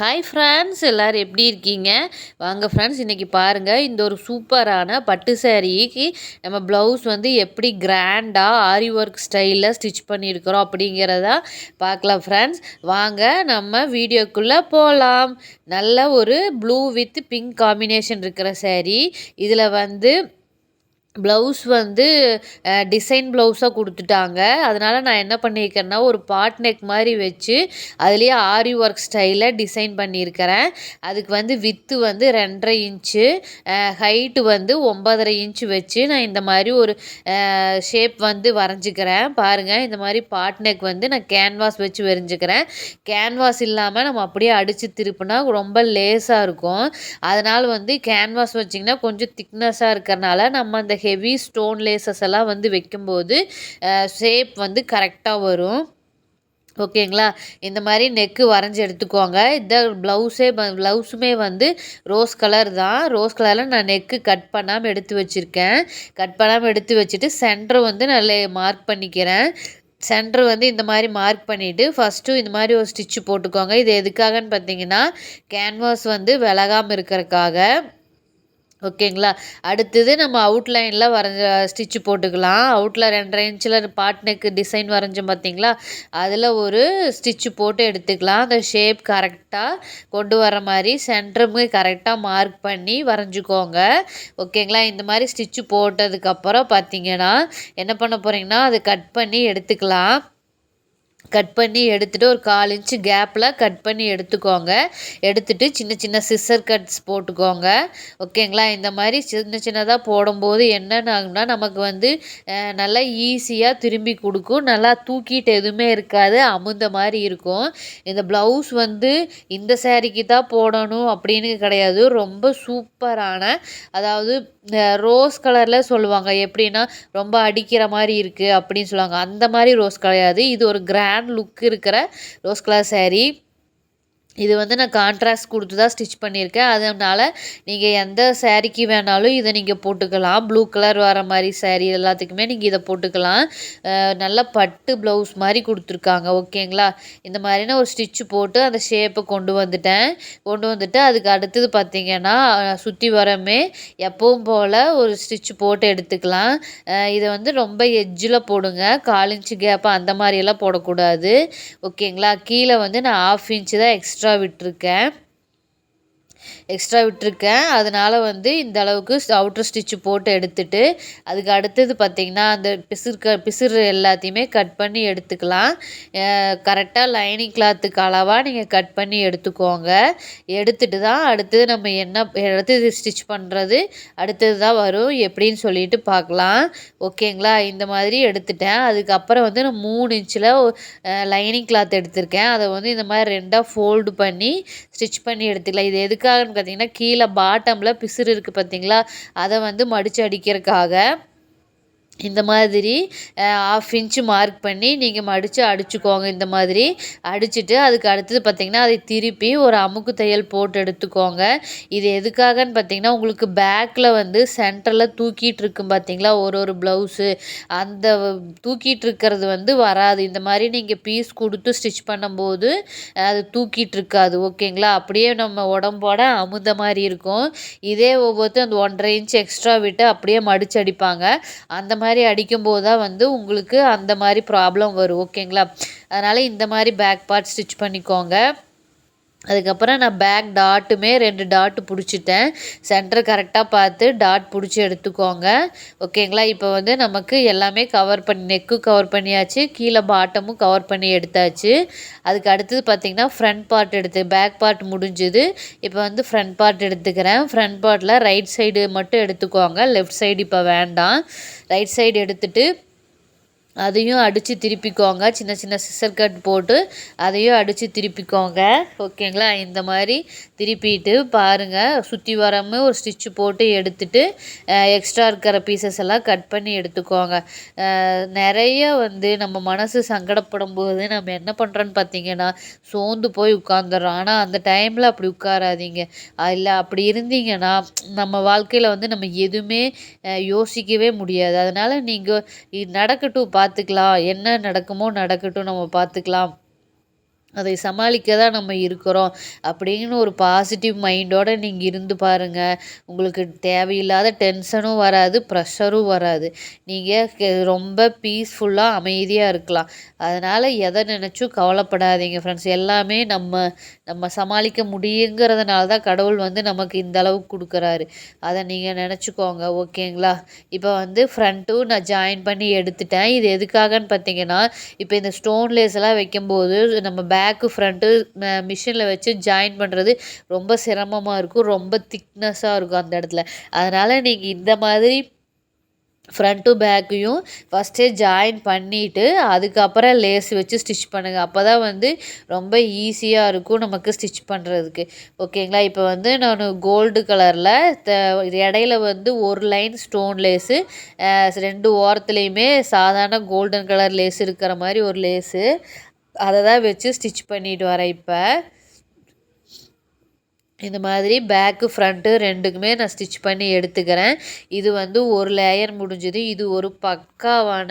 Hi friends எல்லோரும் எப்படி இருக்கீங்க? வாங்க ஃப்ரெண்ட்ஸ் இன்றைக்கி பாருங்கள் இந்த ஒரு சூப்பரான பட்டு சேரீக்கு நம்ம ப்ளவுஸ் வந்து எப்படி கிராண்டாக ஆரி ஒர்க் ஸ்டைலில் ஸ்டிச் பண்ணியிருக்கிறோம் அப்படிங்கிறதா பார்க்கலாம் ஃப்ரெண்ட்ஸ் வாங்க நம்ம வீடியோக்குள்ளே போகலாம் நல்ல ஒரு ப்ளூ வித் பிங்க் காம்பினேஷன் இருக்கிற சேரீ இதில் வந்து ப்ளவுஸ் வந்து டிசைன் ப்ளவுஸாக கொடுத்துட்டாங்க. அதனால் நான் என்ன பண்ணியிருக்கேன்னா ஒரு பாட் நெக் மாதிரி வச்சு அதுலேயே ஆரி ஒர்க் ஸ்டைலில் டிசைன் பண்ணியிருக்கிறேன். அதுக்கு வந்து வித்து வந்து ரெண்டரை இன்ச்சு ஹைட்டு வந்து ஒம்பதரை இன்ச்சு வச்சு நான் இந்த மாதிரி ஒரு ஷேப் வந்து வரைஞ்சிக்கிறேன். பாருங்கள் இந்த மாதிரி பாட் நெக் வந்து நான் கேன்வாஸ் வச்சு வரைஞ்சிக்கிறேன். கேன்வாஸ் இல்லாமல் நம்ம அப்படியே அடித்து திருப்பினா ரொம்ப லேஸாக இருக்கும். அதனால் வந்து கேன்வாஸ் வச்சிங்கன்னா கொஞ்சம் திக்னஸாக இருக்கிறனால நம்ம அந்த ஹெவி ஸ்டோன் லேசஸ் எல்லாம் வந்து வைக்கும்போது ஷேப் வந்து கரெக்டாக வரும். ஓகேங்களா இந்த மாதிரி நெக்கு வரைஞ்சி எடுத்துக்கோங்க. இந்த ப்ளவுஸே ப்ளவுஸுமே வந்து ரோஸ் கலர் தான். ரோஸ் கலரில் நான் நெக்கு கட் பண்ணாமல் எடுத்து வச்சுருக்கேன். கட் பண்ணாமல் எடுத்து வச்சுட்டு சென்டர் வந்து நல்ல மார்க் பண்ணிக்கிறேன். சென்டர் வந்து இந்த மாதிரி மார்க் பண்ணிவிட்டு ஃபஸ்ட்டு இந்த மாதிரி ஒரு ஸ்டிச்சு போட்டுக்கோங்க. இது எதுக்காகன்னு பார்த்தீங்கன்னா கேன்வாஸ் வந்து விலகாமல் இருக்கிறக்காக ஓகேங்களா? அடுத்தது நம்ம அவுட்லைனில் வரைஞ்ச ஸ்டிச்சு போட்டுக்கலாம். அவுட்டில் ரெண்டரை இன்ச்சில் பாட் நெக்கு டிசைன் வரைஞ்சோம் பார்த்தீங்களா அதில் ஒரு ஸ்டிச்சு போட்டு எடுத்துக்கலாம். அந்த ஷேப் கரெக்டாக கொண்டு வர மாதிரி சென்டருமே கரெக்டாக மார்க் பண்ணி வரைஞ்சிக்கோங்க. ஓகேங்களா? இந்த மாதிரி ஸ்டிச்சு போட்டதுக்கப்புறம் பார்த்தீங்கன்னா என்ன பண்ண போகிறீங்கன்னா அதை கட் பண்ணி எடுத்துக்கலாம். கட் பண்ணி எடுத்துகிட்டு ஒரு கால் இன்ச்சு கேப்பில் கட் பண்ணி எடுத்துக்கோங்க. எடுத்துகிட்டு சின்ன சின்ன சிஸ்ஸர் கட்ஸ் போட்டுக்கோங்க. ஓகேங்களா? இந்த மாதிரி சின்ன சின்னதாக போடும்போது என்னென்ன நமக்கு வந்து நல்லா ஈஸியாக திரும்பி கொடுக்கும். நல்லா தூக்கிட்டு எதுவுமே இருக்காது. அமுந்த மாதிரி இருக்கும். இந்த ப்ளவுஸ் வந்து இந்த சேரீக்கு தான் போடணும் அப்படின்னு கிடையாது. ரொம்ப சூப்பரான அதாவது ரோஸ் கலரில் சொல்லுவாங்க. எப்படின்னா ரொம்ப அடிக்கிற மாதிரி இருக்குது அப்படின்னு சொல்லுவாங்க. அந்த மாதிரி ரோஸ் கிடையாது. இது ஒரு கிரா கிராண்ட் லுக் இருக்கிற ரோஸ் கலர் சேரீ இது வந்து நான் கான்ட்ராஸ்ட் கொடுத்து தான் ஸ்டிச் பண்ணியிருக்கேன். அதனால் நீங்கள் எந்த சேரீக்கு வேணாலும் இதை நீங்கள் போட்டுக்கலாம். ப்ளூ கலர் வர மாதிரி சேரீ எல்லாத்துக்குமே நீங்கள் இதை போட்டுக்கலாம். நல்ல பட்டு ப்ளவுஸ் மாதிரி கொடுத்துருக்காங்க. ஓகேங்களா? இந்த மாதிரினா ஒரு ஸ்டிச்சு போட்டு அந்த ஷேப்பை கொண்டு வந்துட்டேன். கொண்டு வந்துட்டு அதுக்கு அடுத்தது பார்த்திங்கன்னா சுற்றி வரமே எப்பவும் போல் ஒரு ஸ்டிச்சு போட்டு எடுத்துக்கலாம். இதை வந்து ரொம்ப எஜ்ஜில் போடுங்க. கால் இன்ச்சு கேப்பு அந்த மாதிரியெல்லாம் போடக்கூடாது. ஓகேங்களா? கீழே வந்து நான் ஆஃப் இன்ச்சு தான் எக்ஸ்ட்ரா எக்ஸ்ட்ரா விட்டிருக்கேன். எக்ஸ்ட்ரா விட்டுருக்கேன். அதனால் வந்து இந்த அளவுக்கு அவுட்ரு ஸ்டிச்சு போட்டு எடுத்துட்டு அதுக்கு அடுத்தது பார்த்திங்கன்னா அந்த பிசுறு பிசுறு எல்லாத்தையுமே கட் பண்ணி எடுத்துக்கலாம். கரெக்டாக லைனிங் கிளாத்துக்கு அளவாக நீங்கள் கட் பண்ணி எடுத்துக்கோங்க. எடுத்துட்டு தான் அடுத்தது நம்ம என்ன அடுத்தது ஸ்டிச் பண்ணுறது அடுத்தது தான் வரும் எப்படின்னு சொல்லிட்டு பார்க்கலாம் ஓகேங்களா? இந்த மாதிரி எடுத்துட்டேன். அதுக்கப்புறம் வந்து நான் மூணு இன்ச்சில் லைனிங் கிளாத் எடுத்திருக்கேன். அதை வந்து இந்த மாதிரி ரெண்டாக ஃபோல்டு பண்ணி ஸ்டிச் பண்ணி எடுத்துக்கலாம். இது எதுக்கு எதுக்காகன்னு பார்த்தீங்கன்னா கீழே பாட்டமில் பிசுறு இருக்குது பார்த்தீங்களா அதை வந்து மடித்து அடிக்கிறதுக்காக. இந்த மாதிரி ஆஃப் இன்ச்சு மார்க் பண்ணி நீங்கள் மடித்து அடிச்சுக்கோங்க இந்த மாதிரி. அடிச்சுட்டு அதுக்கு அடுத்தது பார்த்திங்கன்னா அதை திருப்பி ஒரு அமுக்கு தையல் போட்டு எடுத்துக்கோங்க. இது எதுக்காகன்னு பார்த்தீங்கன்னா உங்களுக்கு பேக்கில் வந்து சென்டரில் தூக்கிட்டு இருக்கும் பார்த்திங்களா ஒரு ஒரு ப்ளவுஸு அந்த தூக்கிட்டு இருக்கிறது வந்து வராது. இந்த மாதிரி நீங்கள் பீஸ் கொடுத்து ஸ்டிச் பண்ணும்போது அது தூக்கிட்டு இருக்காது. ஓகேங்களா? அப்படியே நம்ம உடம்போட அமுத மாதிரி இருக்கும். இதே ஒவ்வொருத்தரும் அந்த ஒன்றரை இன்ச் எக்ஸ்ட்ரா விட்டு அப்படியே மடிச்சு அடிப்பாங்க. அந்த மாதிரி மாதிரி அடிக்கும்போது தான் வந்து உங்களுக்கு அந்த மாதிரி ப்ராப்ளம் வரும் ஓகேங்களா அதனால் இந்த மாதிரி பேக் பார்ட் ஸ்டிச் பண்ணிக்கோங்க. அதுக்கப்புறம் நான் பேக் டாட்டுமே ரெண்டு டாட்டு பிடிச்சிட்டேன். சென்டர் கரெக்டாக பார்த்து டாட் பிடிச்சி எடுத்துக்கோங்க. ஓகேங்களா இப்போ வந்து நமக்கு எல்லாமே கவர் பண்ணி நெக்கு கவர் பண்ணியாச்சு கீழே பாட்டமும் கவர் பண்ணி எடுத்தாச்சு. அதுக்கு அடுத்தது பார்த்திங்கன்னா ஃப்ரண்ட் பார்ட் எடுத்து பேக் பார்ட் முடிஞ்சுது. இப்போ வந்து ஃப்ரண்ட் பார்ட் எடுத்துக்கிறேன். ஃப்ரண்ட் பார்ட்டில் ரைட் சைடு மட்டும் எடுத்துக்கோங்க. லெஃப்ட் சைடு இப்போ வேண்டாம். ரைட் சைடு எடுத்துகிட்டு அதையும் அடித்து திருப்பிக்கோங்க. சின்ன சின்ன சிசர் கட் போட்டு அதையும் அடித்து திருப்பிக்கோங்க. ஓகேங்களா? இந்த மாதிரி திருப்பிட்டு பாருங்கள் சுற்றி வராமல் ஒரு ஸ்டிச்சு போட்டு எடுத்துட்டு எக்ஸ்ட்ரா இருக்கிற பீசஸ் எல்லாம் கட் பண்ணி எடுத்துக்கோங்க. நிறைய வந்து நம்ம மனசு சங்கடப்படும் போது நம்ம என்ன பண்ணுறோன்னு பார்த்தீங்கன்னா சோர்ந்து போய் உட்காந்துடுறோம் ஆனால் அந்த டைமில் அப்படி உட்காராதீங்க. இல்லை அப்படி இருந்தீங்கன்னா நம்ம வாழ்க்கையில் வந்து நம்ம எதுவுமே யோசிக்கவே முடியாது. அதனால் நீங்கள் நடக்கட்டும் பார்த்துக்கலாம். என்ன நடக்குமோ நடக்கட்டும் நம்ம பார்த்துக்கலாம். அதை சமாளிக்க தான் நம்ம இருக்கிறோம் அப்படின்னு ஒரு பாசிட்டிவ் மைண்டோடு நீங்கள் இருந்து பாருங்கள் உங்களுக்கு தேவையில்லாத டென்ஷனும் வராது ப்ரெஷரும் வராது. நீங்கள் ரொம்ப பீஸ்ஃபுல்லாக அமைதியாக இருக்கலாம். அதனால் எதை நினச்சும் கவலைப்படாதீங்க ஃப்ரெண்ட்ஸ் எல்லாமே நம்ம நம்ம சமாளிக்க முடியுங்கிறதுனால தான் கடவுள் வந்து நமக்கு இந்த அளவுக்கு கொடுக்குறாரு. அதை நீங்கள் நினச்சிக்கோங்க ஓகேங்களா? இப்போ வந்து ஃப்ரண்ட்டும் நான் ஜாயின் பண்ணி எடுத்துட்டேன். இது எதுக்காகன்னு பார்த்தீங்கன்னா இப்போ இந்த ஸ்டோன் லேஸ் எல்லாம் வைக்கும்போது நம்ம பேக்கு ஃப்ரண்ட்டு மிஷினில் வச்சு ஜாயின் பண்ணுறது ரொம்ப சிரமமாக இருக்கும். ரொம்ப திக்னஸாக இருக்கும் அந்த இடத்துல. அதனால் நீங்கள் இந்த மாதிரி ஃப்ரண்ட்டும் பேக்கையும் ஃபஸ்ட்டே ஜாயின் பண்ணிவிட்டு அதுக்கப்புறம் லேஸ் வச்சு ஸ்டிச் பண்ணுங்கள் அப்போ தான் வந்து ரொம்ப ஈஸியாக இருக்கும் நமக்கு ஸ்டிச் பண்ணுறதுக்கு ஓகேங்களா இப்போ வந்து நான் கோல்டு கலரில் த இடையில வந்து ஒரு லைன் ஸ்டோன் லேஸு ரெண்டு ஓரத்துலேயுமே சாதாரண கோல்டன் கலர் லேஸ் இருக்கிற மாதிரி ஒரு லேஸு அதை தான் வச்சு ஸ்டிச் பண்ணிட்டு வரேன் இப்போ. இந்த மாதிரி பேக்கு ஃப்ரண்ட்டு ரெண்டுக்குமே நான் ஸ்டிச் பண்ணி எடுத்துக்கிறேன். இது வந்து ஒரு லேயர் முடிஞ்சது. இது ஒரு பக்காவான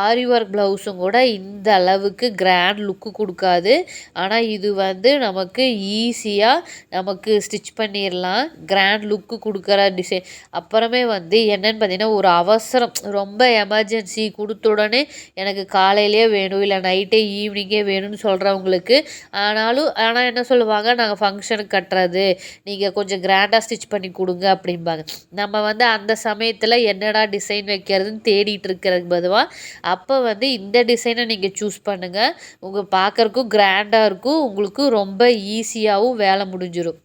ஆரி ஒர்க் ப்ளவுஸும் கூட இந்த அளவுக்கு கிராண்ட் லுக்கு கொடுக்காது. ஆனால் இது வந்து நமக்கு ஈஸியாக நமக்கு ஸ்டிச் பண்ணிடலாம் கிராண்ட் லுக்கு கொடுக்குற டிசைன் அப்புறமே வந்து என்னென்னு பார்த்தீங்கன்னா ஒரு அவசரம். ரொம்ப எமர்ஜென்சி கொடுத்த உடனே எனக்கு காலையிலேயே வேணும் இல்லை நைட்டே ஈவினிங்கே வேணும்னு சொல்கிறவங்களுக்கு ஆனாலும் ஆனால் என்ன சொல்லுவாங்க? நாங்கள் ஃபங்க்ஷனுக்கு கட்டுறது கூடாது நீங்கள் கொஞ்சம் கிராண்டாக ஸ்டிச் பண்ணி கொடுங்க அப்படிம்பாங்க. நம்ம வந்து அந்த சமயத்தில் என்னடா டிசைன் வைக்கிறதுன்னு தேடிட்டு இருக்கிறதுக்கு பதுவாக அப்போ வந்து இந்த டிசைனை நீங்கள் சூஸ் பண்ணுங்கள் உங்கள் பார்க்குறக்கும் கிராண்டாக இருக்கும் உங்களுக்கு ரொம்ப ஈஸியாகவும் வேலை முடிஞ்சிடும்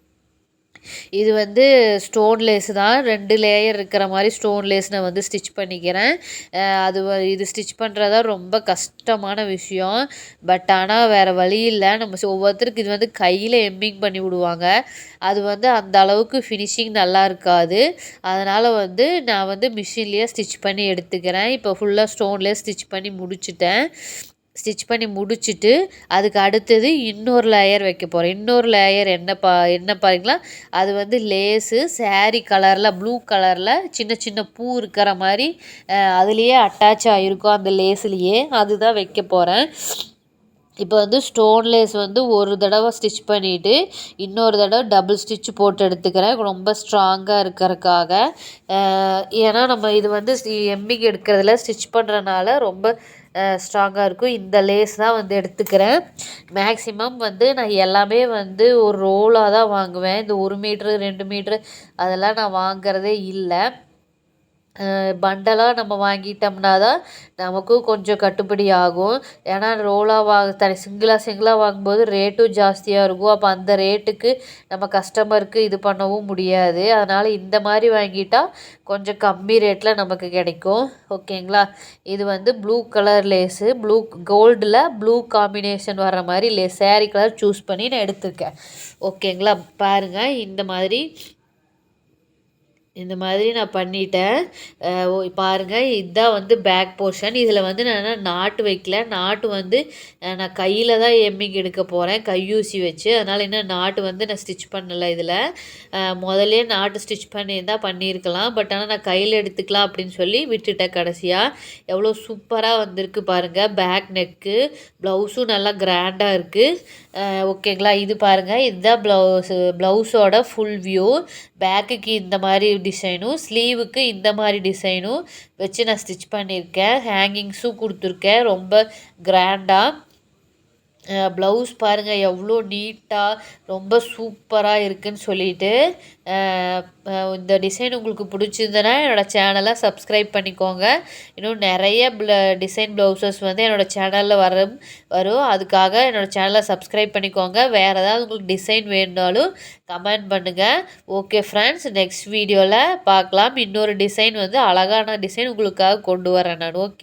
இது வந்து ஸ்டோன் லேஸ் தான். ரெண்டு லேயர் இருக்கிற மாதிரி ஸ்டோன் லேஸ் நான் வந்து ஸ்டிச் பண்ணிக்கிறேன். அது இது ஸ்டிச் பண்ணுறதா ரொம்ப கஷ்டமான விஷயம். பட் ஆனால் வேறு வழி இல்லை. நம்ம ஒவ்வொருத்தருக்கு இது வந்து கையில் எம்மிங் பண்ணி விடுவாங்க. அது வந்து அந்த அளவுக்கு ஃபினிஷிங் நல்லா இருக்காது. அதனால் வந்து நான் வந்து மிஷின்லேயே ஸ்டிச் பண்ணி எடுத்துக்கிறேன். இப்போ ஃபுல்லாக ஸ்டோன்லேயே ஸ்டிச் பண்ணி முடிச்சிட்டேன். ஸ்டிச் பண்ணி முடிச்சுட்டு அதுக்கு அடுத்தது இன்னொரு லேயர் வைக்க போகிறேன் இன்னொரு லேயர் என்ன பா என்ன பாருங்களா? அது வந்து லேஸு சேரீ கலரில் ப்ளூ கலரில் சின்ன சின்ன பூ இருக்கிற மாதிரி அதுலேயே அட்டாச் ஆகிருக்கும் அந்த லேஸ்லேயே அதுதான் வைக்க போகிறேன் இப்போ வந்து ஸ்டோன் லேஸ் வந்து ஒரு தடவை ஸ்டிச் பண்ணிவிட்டு இன்னொரு தடவை டபுள் ஸ்டிச் போட்டு எடுத்துக்கிறேன். ரொம்ப ஸ்ட்ராங்காக இருக்கிறதுக்காக. ஏன்னா நம்ம இது வந்து எம்மிங் எடுக்கிறதுல ஸ்டிச் பண்ணுறனால ரொம்ப ஸ்ட்ராங்காக இருக்கும். இந்த லேஸ் தான் வந்து எடுத்துக்கிறேன். மேக்ஸிமம் வந்து நான் எல்லாமே வந்து ஒரு ரோலாக தான் வாங்குவேன். இந்த ஒரு மீட்ரு ரெண்டு மீட்ரு அதெல்லாம் நான் வாங்குறதே இல்லை. பண்டலாக நம்ம வாங்கிட்டோம்னா தான் நமக்கும் கொஞ்சம் கட்டுப்படி ஆகும். ஏன்னா ரோலாக வாங்க தனி சிங்கிளாக சிங்கிளாக வாங்கும்போது ரேட்டும் ஜாஸ்தியாக இருக்கும். அப்போ அந்த ரேட்டுக்கு நம்ம கஸ்டமருக்கு இது பண்ணவும் முடியாது. அதனால் இந்த மாதிரி வாங்கிட்டால் கொஞ்சம் கம்மி ரேட்டில் நமக்கு கிடைக்கும். ஓகேங்களா? இது வந்து ப்ளூ கலர் லேஸு ப்ளூ கோல்டில் ப்ளூ காம்பினேஷன் வர்ற மாதிரி லேஸ் சேரீ கலர் சூஸ் பண்ணி நான் எடுத்துருக்கேன். ஓகேங்களா? பாருங்கள் இந்த மாதிரி இந்த மாதிரி நான் பண்ணிட்டேன். பாருங்கள் இதுதான் வந்து பேக் போர்ஷன் இதில் வந்து நான் நாட்டு வைக்கல. நாட்டு வந்து நான் கையில் தான் எம்மிங் எடுக்க போகிறேன் கையூசி வச்சு. அதனால் என்ன நாட்டு வந்து நான் ஸ்டிச் பண்ணலை இதில். முதலே நாட்டு ஸ்டிச் பண்ணியிருந்தால் பண்ணியிருக்கலாம். பட் ஆனால் நான் கையில் எடுத்துக்கலாம் அப்படின்னு சொல்லி விட்டுட்டேன் கடைசியாக எவ்வளோ சூப்பராக வந்திருக்கு பாருங்கள் பேக் நெக்கு ப்ளவுஸும் நல்லா கிராண்டாக இருக்குது ஓகேங்களா இது பாருங்கள் இதுதான் ப்ளவுஸ் ப்ளவுஸோட ஃபுல் வியூ பேக்குக்கு இந்த மாதிரி டிசைனும் ஸ்லீவுக்கு இந்த மாதிரி டிசைனும் வச்சு நான் ஸ்டிச் பண்ணியிருக்கேன். ஹேங்கிங்ஸும் கொடுத்துருக்கேன். ரொம்ப கிராண்டாக ப்ளவுஸ் பாருங்கள் எவ்வளோ நீட்டாக ரொம்ப சூப்பராக இருக்குதுன்னு சொல்லிட்டு இந்த டிசைன் உங்களுக்கு பிடிச்சிருந்தனா என்னோடய சேனலை சப்ஸ்கிரைப் பண்ணிக்கோங்க. இன்னும் நிறைய ப்ள டிசைன் ப்ளவுசஸ் வந்து என்னோடய சேனலில் வரும் வரும். அதுக்காக என்னோடய சேனலை சப்ஸ்கிரைப் பண்ணிக்கோங்க. வேறு ஏதாவது உங்களுக்கு டிசைன் வேணுனாலும் கமெண்ட் பண்ணுங்கள் ஓகே ஃப்ரெண்ட்ஸ் நெக்ஸ்ட் வீடியோவில் பார்க்கலாம். இன்னொரு டிசைன் வந்து அழகான டிசைன் உங்களுக்காக கொண்டு வரேன் நான். ஓகே